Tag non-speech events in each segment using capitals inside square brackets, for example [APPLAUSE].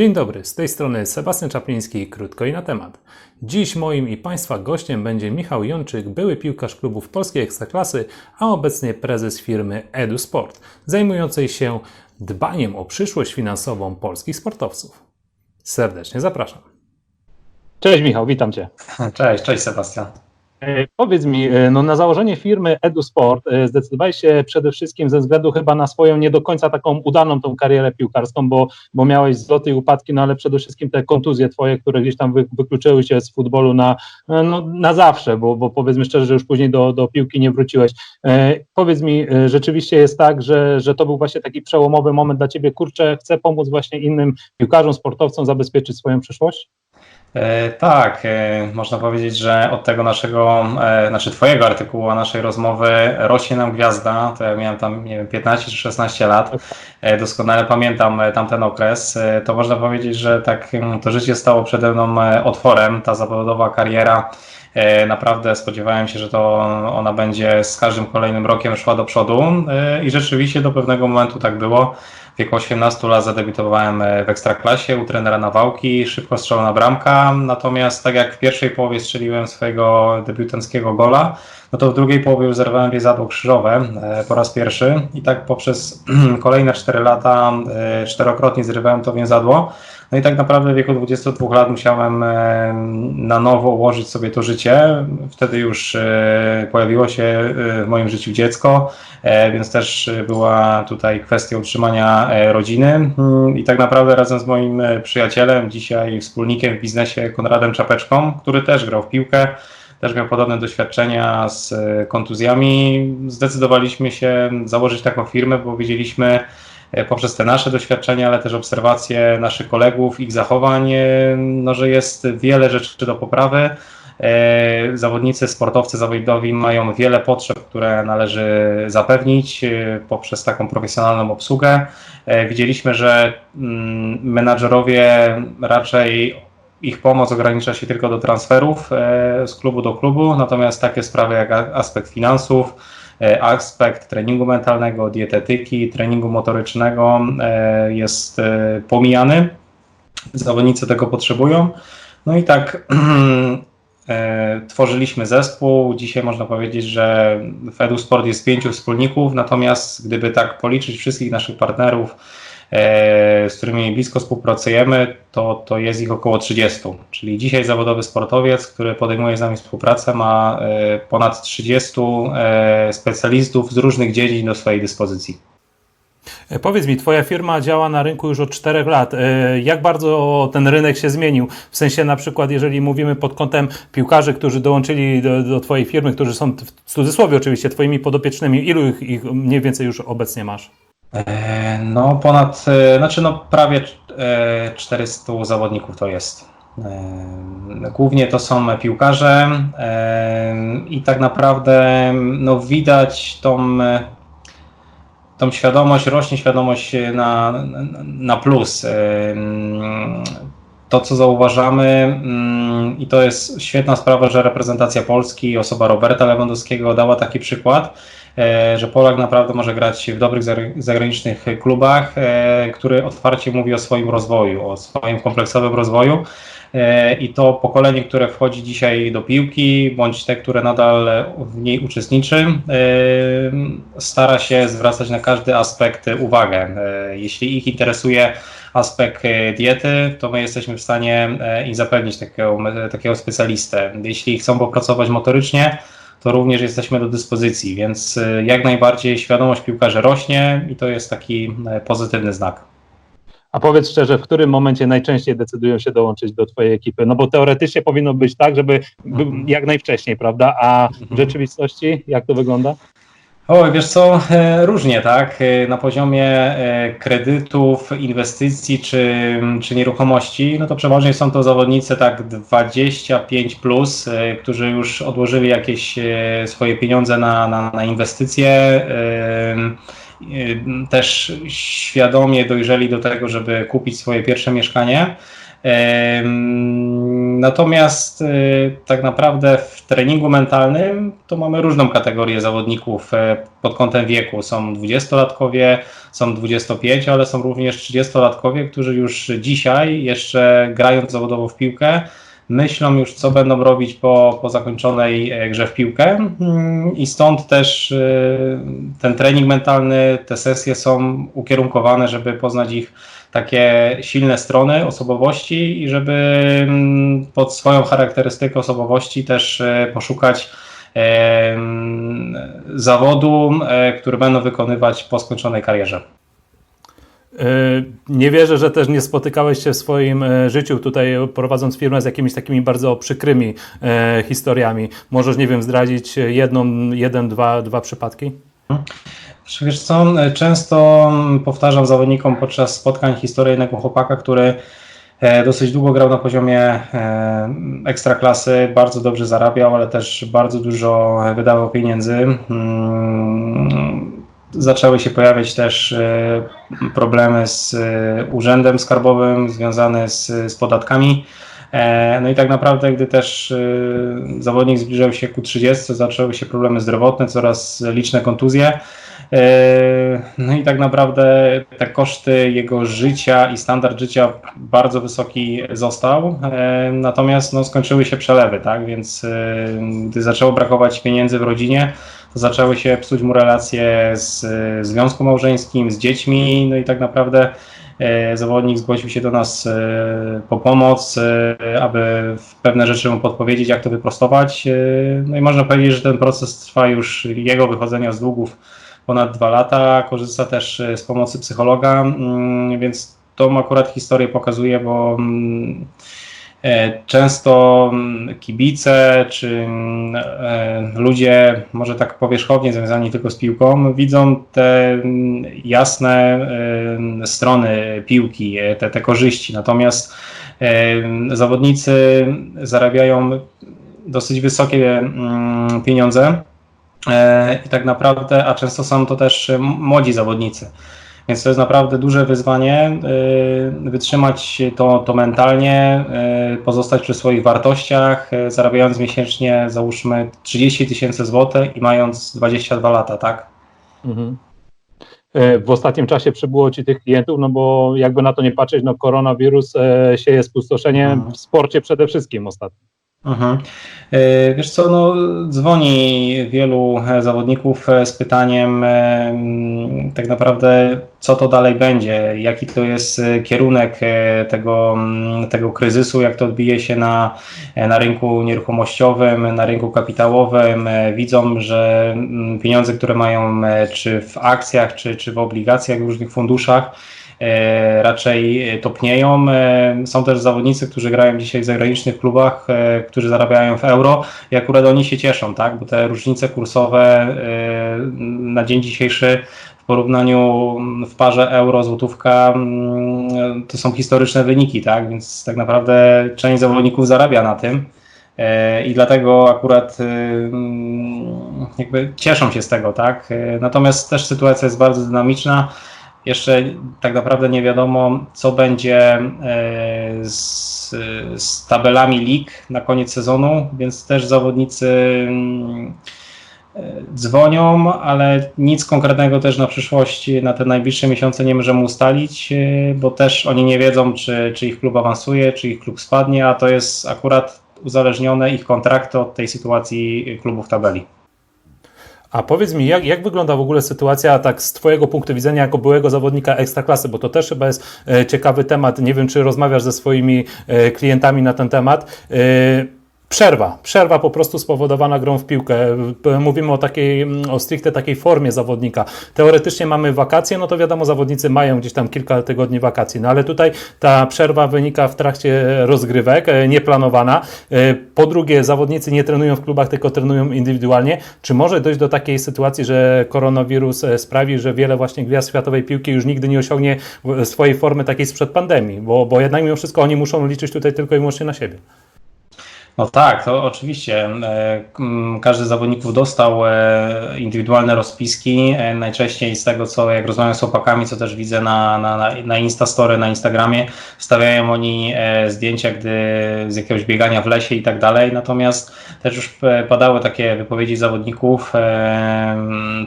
Dzień dobry, z tej strony Sebastian Czapliński, krótko i na temat. Dziś moim i Państwa gościem będzie Michał Jączyk, były piłkarz klubów polskiej Ekstraklasy, a obecnie prezes firmy EduSport, zajmującej się dbaniem o przyszłość finansową polskich sportowców. Serdecznie zapraszam. Cześć Michał, witam Cię. Cześć, cześć Sebastian. E, Powiedz mi, e, no na założenie firmy EduSport e, zdecydowałeś się przede wszystkim ze względu chyba na swoją nie do końca taką udaną tą karierę piłkarską, bo, bo miałeś zloty i upadki, no ale przede wszystkim te kontuzje twoje, które gdzieś tam wy, wykluczyły cię z futbolu na, no, na zawsze, bo, bo powiedzmy szczerze, że już później do, do piłki nie wróciłeś. E, powiedz mi, rzeczywiście jest tak, że, że to był właśnie taki przełomowy moment dla ciebie, kurczę, chcę pomóc właśnie innym piłkarzom, sportowcom zabezpieczyć swoją przyszłość? E, tak, e, można powiedzieć, że od tego naszego, e, znaczy Twojego artykułu, a naszej rozmowy rośnie nam gwiazda. To ja miałem tam, nie wiem, 15 czy 16 lat. Doskonale pamiętam tamten okres. To można powiedzieć, że tak mm, to życie stało przede mną otworem, ta zawodowa kariera. Naprawdę spodziewałem się, że to ona będzie z każdym kolejnym rokiem szła do przodu i rzeczywiście do pewnego momentu tak było. W wieku 18 lat zadebiutowałem e, w Ekstraklasie u trenera Nawałki, szybko strzelona bramka, natomiast tak jak w pierwszej połowie strzeliłem swojego debiutanckiego gola, no to w drugiej połowie już zerwałem więzadło krzyżowe po raz pierwszy. I tak poprzez [CLEARS THROAT] kolejne 4 lata e, czterokrotnie zrywałem to więzadło. No i tak naprawdę w wieku 22 lat musiałem e, na nowo ułożyć sobie to życie. Wtedy już e, pojawiło się e, w moim życiu dziecko, więc też była tutaj kwestia utrzymania rodziny. Mm, I tak naprawdę razem z moim przyjacielem, dzisiaj wspólnikiem w biznesie Konradem Czapeczką, który też grał w piłkę, też miał podobne doświadczenia z kontuzjami, zdecydowaliśmy się założyć taką firmę, bo wiedzieliśmy, poprzez te nasze doświadczenia, ale też obserwacje naszych kolegów, ich zachowań, e, no, że jest wiele rzeczy do poprawy. E, Zawodnicy, sportowcy zawodowi mają wiele potrzeb, które należy zapewnić e, poprzez taką profesjonalną obsługę. E, Widzieliśmy, że mm, menadżerowie raczej ich pomoc ogranicza się tylko do transferów e, z klubu do klubu, natomiast takie sprawy jak aspekt finansów, e, aspekt treningu mentalnego, dietetyki, treningu motorycznego e, jest e, pomijany. Zawodnicy tego potrzebują. No i tak [CLEARS THROAT] e, tworzyliśmy zespół. Dzisiaj można powiedzieć, że w EduSport jest pięciu wspólników, natomiast gdyby tak policzyć wszystkich naszych partnerów, e, z którymi blisko współpracujemy, to, to jest ich około 30. Czyli dzisiaj zawodowy sportowiec, który podejmuje z nami współpracę, ma e, ponad 30 e, specjalistów z różnych dziedzin do swojej dyspozycji. E, Powiedz mi, Twoja firma działa na rynku już od 4 lat. E, Jak bardzo ten rynek się zmienił? W sensie na przykład, jeżeli mówimy pod kątem piłkarzy, którzy dołączyli do, do Twojej firmy, którzy są w cudzysłowie oczywiście Twoimi podopiecznymi, ilu ich, ich mniej więcej już obecnie masz? E, No, ponad, e, znaczy no prawie e, 400 zawodników to jest. E, Głównie to są piłkarze e, i tak naprawdę no, widać tą, e, tą świadomość, rośnie świadomość na, na plus. To, co zauważamy, mm, i to jest świetna sprawa, że reprezentacja Polski, osoba Roberta Lewandowskiego dała taki przykład, e, że Polak naprawdę może grać w dobrych zagra- zagranicznych klubach, e, który otwarcie mówi o swoim rozwoju, o swoim kompleksowym rozwoju. E, I to pokolenie, które wchodzi dzisiaj do piłki, bądź te, które nadal w niej uczestniczy, stara się zwracać na każdy aspekt uwagę. Jeśli ich interesuje aspekt e, diety, to my jesteśmy w stanie e, im zapewnić takiego, takiego specjalistę. Jeśli chcą popracować motorycznie, to również jesteśmy do dyspozycji, więc e, jak najbardziej świadomość piłkarzy rośnie i to jest taki pozytywny znak. A powiedz szczerze, w którym momencie najczęściej decydują się dołączyć do Twojej ekipy? No bo teoretycznie powinno być tak, żeby by- Mhm. jak najwcześniej, prawda? A w Mhm. rzeczywistości jak to wygląda? Oj, wiesz co, e, różnie, tak? E, Na poziomie e, kredytów, inwestycji czy, czy nieruchomości, no to przeważnie są to zawodnicy tak 25 plus, którzy już odłożyli jakieś swoje pieniądze na, na, na inwestycje. Też świadomie dojrzeli do tego, żeby kupić swoje pierwsze mieszkanie. Natomiast y, tak naprawdę w treningu mentalnym to mamy różną kategorię zawodników e, pod kątem wieku. Są 20-latkowie, są 25, ale są również 30-latkowie, którzy już dzisiaj, jeszcze grając zawodowo w piłkę, myślą już, co będą robić po, po zakończonej e, grze w piłkę. Mm, I stąd też y, ten trening mentalny, te sesje są ukierunkowane, żeby poznać ich takie silne strony osobowości i żeby mm, pod swoją charakterystykę osobowości też e, poszukać e, mm, zawodu, e, który będą wykonywać po skończonej karierze. Yy, Nie wierzę, że też nie spotykałeś się w swoim e, życiu tutaj prowadząc firmę z jakimiś takimi bardzo przykrymi e, historiami. Możesz, nie wiem, zdradzić jedną, jeden, dwa, dwa przypadki? Czy Wiesz co, często powtarzam zawodnikom podczas spotkań historię jednego chłopaka, który e, dosyć długo grał na poziomie e, ekstraklasy, bardzo dobrze zarabiał, ale też bardzo dużo wydawał pieniędzy. Zaczęły się pojawiać też e, problemy z e, urzędem skarbowym związane z, z podatkami. E, No i tak naprawdę, gdy też zawodnik zbliżał się ku 30, zaczęły się problemy zdrowotne, coraz liczne kontuzje. No i tak naprawdę te koszty jego życia i standard życia bardzo wysoki został. Natomiast no, skończyły się przelewy, tak? Więc gdy zaczęło brakować pieniędzy w rodzinie, zaczęły się psuć mu relacje z związku małżeńskim, z dziećmi, no i tak naprawdę e, zawodnik zgłosił się do nas e, po pomoc, e, aby pewne rzeczy mu podpowiedzieć, jak to wyprostować. No i można powiedzieć, że ten proces trwa już jego wychodzenia z długów ponad dwa lata. Korzysta też z pomocy psychologa, mm, więc tą akurat historię pokazuje, bo mm, często mm, kibice czy mm, e, ludzie, może tak powierzchownie związani tylko z piłką, widzą te mm, jasne e, strony piłki, e, te, te korzyści. Natomiast e, zawodnicy zarabiają dosyć wysokie pieniądze. E, I tak naprawdę, a często są to też e, młodzi zawodnicy. Więc to jest naprawdę duże wyzwanie, e, wytrzymać to, to mentalnie, e, pozostać przy swoich wartościach, e, zarabiając miesięcznie załóżmy 30 tysięcy złotych i mając 22 lata, tak? Mhm. E, W ostatnim czasie przybyło Ci tych klientów, no bo jakby na to nie patrzeć, no koronawirus e, sieje spustoszenie Mhm. w sporcie przede wszystkim ostatnio. Mhm. Wiesz co, no, dzwoni wielu e, zawodników e, z pytaniem e, m, tak naprawdę, co to dalej będzie, jaki to jest kierunek tego, m, tego kryzysu, jak to odbije się na, na rynku nieruchomościowym, na rynku kapitałowym. Widzą, że m, pieniądze, które mają czy w akcjach, czy, czy w obligacjach, w różnych funduszach, raczej topnieją. E, Są też zawodnicy, którzy grają dzisiaj w zagranicznych klubach, e, którzy zarabiają w euro i akurat oni się cieszą, tak? bo te różnice kursowe e, na dzień dzisiejszy w porównaniu mm, w parze euro-złotówka mm, to są historyczne wyniki, tak? więc tak naprawdę część zawodników zarabia na tym. E, I dlatego akurat e, mm, jakby cieszą się z tego, tak? E, Natomiast też sytuacja jest bardzo dynamiczna. Jeszcze tak naprawdę nie wiadomo, co będzie e, z, z tabelami lig na koniec sezonu, więc też zawodnicy mm, e, dzwonią, ale nic konkretnego też na przyszłość, na te najbliższe miesiące nie możemy ustalić, e, bo też oni nie wiedzą, czy, czy ich klub awansuje, czy ich klub spadnie, a to jest akurat uzależnione ich kontrakty od tej sytuacji klubów tabeli. A powiedz mi, jak, jak wygląda w ogóle sytuacja tak z Twojego punktu widzenia jako byłego zawodnika ekstraklasy, bo to też chyba jest e, ciekawy temat. Nie wiem, czy rozmawiasz ze swoimi e, klientami na ten temat. Przerwa, przerwa po prostu spowodowana grą w piłkę. Mówimy o takiej, mm, o stricte takiej formie zawodnika. Teoretycznie mamy wakacje, no to wiadomo, zawodnicy mają gdzieś tam kilka tygodni wakacji, no ale tutaj ta przerwa wynika w trakcie rozgrywek, e, nieplanowana. E, Po drugie, zawodnicy nie trenują w klubach, tylko trenują indywidualnie. Czy może dojść do takiej sytuacji, że koronawirus e, sprawi, że wiele właśnie gwiazd światowej piłki już nigdy nie osiągnie swojej formy takiej sprzed pandemii, bo, bo jednak mimo wszystko oni muszą liczyć tutaj tylko i wyłącznie na siebie. No tak, to oczywiście. E, m, Każdy z zawodników dostał e, indywidualne rozpiski. E, Najczęściej z tego, co jak rozmawiam z chłopakami, co też widzę na, na, na- Instastory, na Instagramie, wstawiają oni zdjęcia gdy, z jakiegoś biegania w lesie i tak dalej. Natomiast też już padały takie wypowiedzi zawodników,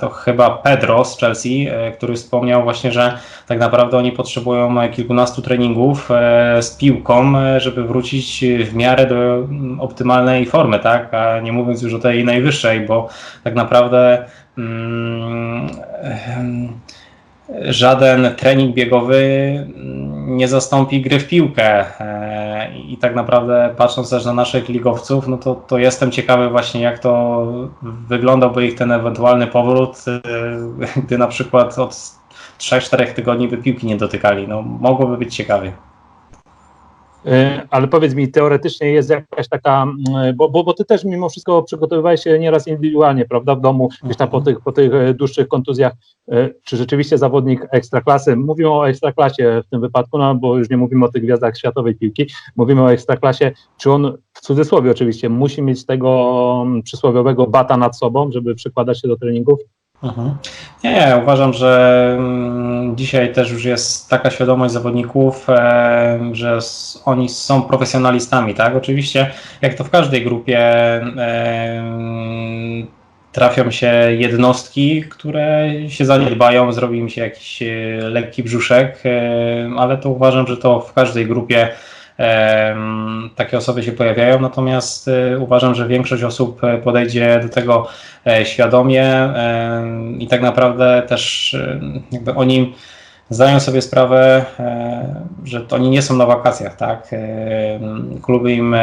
to chyba Pedro z Chelsea, który wspomniał właśnie, że tak naprawdę oni potrzebują kilkunastu treningów z piłką, żeby wrócić w miarę do mm, optymalnej formy, tak? A nie mówiąc już o tej najwyższej, bo tak naprawdę mm, żaden trening biegowy mm, nie zastąpi gry w piłkę. E, I tak naprawdę patrząc też na naszych ligowców, no to, to jestem ciekawy właśnie jak to wyglądałby ich ten ewentualny powrót, e, gdy na przykład od 3-4 tygodni by piłki nie dotykali. No mogłoby być ciekawie. E, Ale powiedz mi, teoretycznie jest jakaś taka, mm, bo, bo, bo ty też mimo wszystko przygotowywałeś się nieraz indywidualnie, prawda, w domu, gdzieś tam po tych, po tych e, dłuższych kontuzjach. E, Czy rzeczywiście zawodnik ekstraklasy, mówimy o ekstraklasie w tym wypadku, no bo już nie mówimy o tych gwiazdach światowej piłki, mówimy o ekstraklasie, czy on, w cudzysłowie oczywiście, musi mieć tego mm, przysłowiowego bata nad sobą, żeby przykładać się do treningów? Mhm. Nie, nie, uważam, że mm, dzisiaj też już jest taka świadomość zawodników, e, że oni są profesjonalistami, tak? Oczywiście, jak to w każdej grupie, e, trafią się jednostki, które się zaniedbają, zrobi im się jakiś e, lekki brzuszek, ale to uważam, że to w każdej grupie takie osoby się pojawiają, natomiast e, uważam, że większość osób e, podejdzie do tego e, świadomie i tak naprawdę też e, jakby oni zdają sobie sprawę, że to oni nie są na wakacjach, tak? Kluby im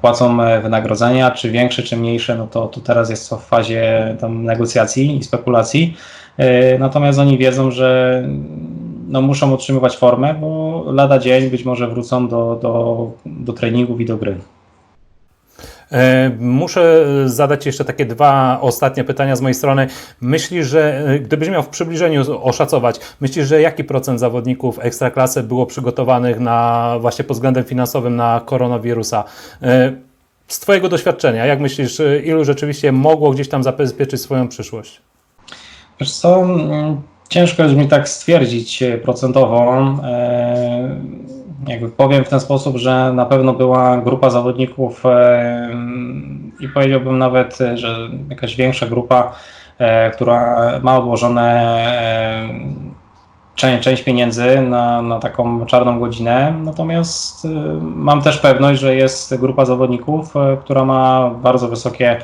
płacą wynagrodzenia, czy większe, czy mniejsze, no to, to teraz jest to w fazie tam negocjacji i spekulacji. Natomiast oni wiedzą, że no, muszą utrzymywać formę, bo lada dzień być może wrócą do, do, do treningów i do gry. E, Muszę zadać jeszcze takie dwa ostatnie pytania z mojej strony. Myślisz, że e, gdybyś miał w przybliżeniu oszacować, myślisz, że jaki procent zawodników ekstraklasy było przygotowanych na właśnie pod względem finansowym na koronawirusa? E, Z Twojego doświadczenia, jak myślisz, ilu rzeczywiście mogło gdzieś tam zabezpieczyć swoją przyszłość? Wiesz co, mm, ciężko jest mi tak stwierdzić e, procentowo. E, Jakby powiem w ten sposób, że na pewno była grupa zawodników e, i powiedziałbym nawet, że jakaś większa grupa, która ma odłożone część, część pieniędzy na, na taką czarną godzinę. Natomiast mam też pewność, że jest grupa zawodników, która ma bardzo wysokie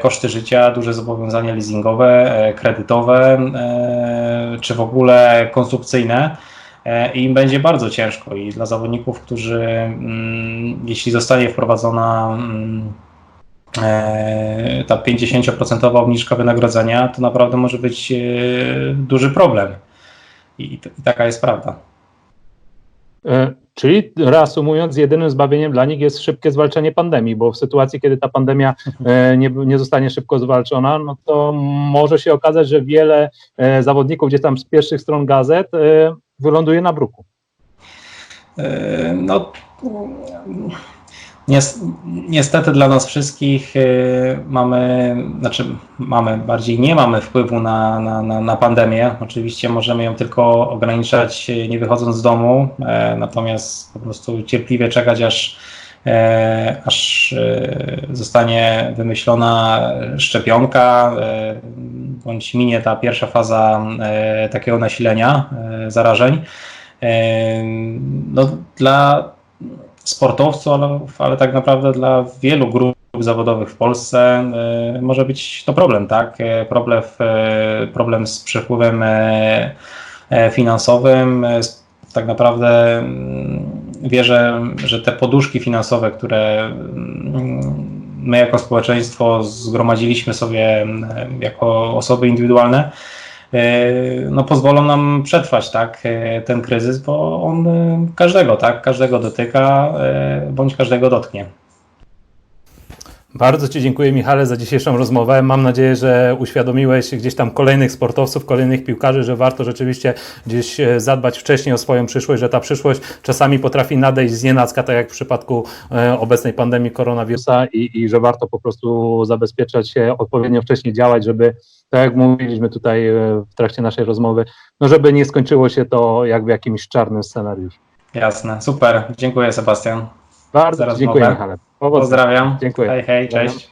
koszty życia, duże zobowiązania leasingowe, e, kredytowe, e, czy w ogóle konsumpcyjne. E, I im będzie bardzo ciężko. I dla zawodników, którzy, mm, jeśli zostanie wprowadzona mm, e, ta 50% obniżka wynagrodzenia, to naprawdę może być e, duży problem. I taka jest prawda. Czyli reasumując, jedynym zbawieniem dla nich jest szybkie zwalczenie pandemii, bo w sytuacji, kiedy ta pandemia e, nie, nie zostanie szybko zwalczona, no to może się okazać, że wiele e, zawodników gdzieś tam z pierwszych stron gazet e, wyląduje na bruku. No, niestety dla nas wszystkich e, mamy, znaczy mamy, bardziej nie mamy wpływu na, na, na, na pandemię. Oczywiście możemy ją tylko ograniczać e, nie wychodząc z domu, e, natomiast po prostu cierpliwie czekać aż e, aż e, zostanie wymyślona szczepionka, bądź minie ta pierwsza faza takiego nasilenia zarażeń. No, dla sportowców, ale, ale tak naprawdę dla wielu grup zawodowych w Polsce e, może być to problem, tak? E, Problem, e, problem z przepływem e, e, finansowym. Z- Tak naprawdę wierzę, że te poduszki finansowe, które my jako społeczeństwo zgromadziliśmy sobie jako osoby indywidualne, no pozwolą nam przetrwać tak, e, ten kryzys, bo on e, każdego, tak, każdego dotyka, e, bądź każdego dotknie. Bardzo Ci dziękuję, Michale, za dzisiejszą rozmowę. Mam nadzieję, że uświadomiłeś gdzieś tam kolejnych sportowców, kolejnych piłkarzy, że warto rzeczywiście gdzieś e, zadbać wcześniej o swoją przyszłość, że ta przyszłość czasami potrafi nadejść z nienacka, tak jak w przypadku e, obecnej pandemii koronawirusa. wirusa i, i że warto po prostu zabezpieczać się, odpowiednio wcześnie działać, żeby, tak jak mówiliśmy tutaj e, w trakcie naszej rozmowy, no żeby nie skończyło się to jak w jakimś czarnym scenariuszu. Jasne, super. Dziękuję Sebastian. Bardzo dziękuję. Michale. Powodzenia. Pozdrawiam. Dziękuję. Hej, hej, cześć.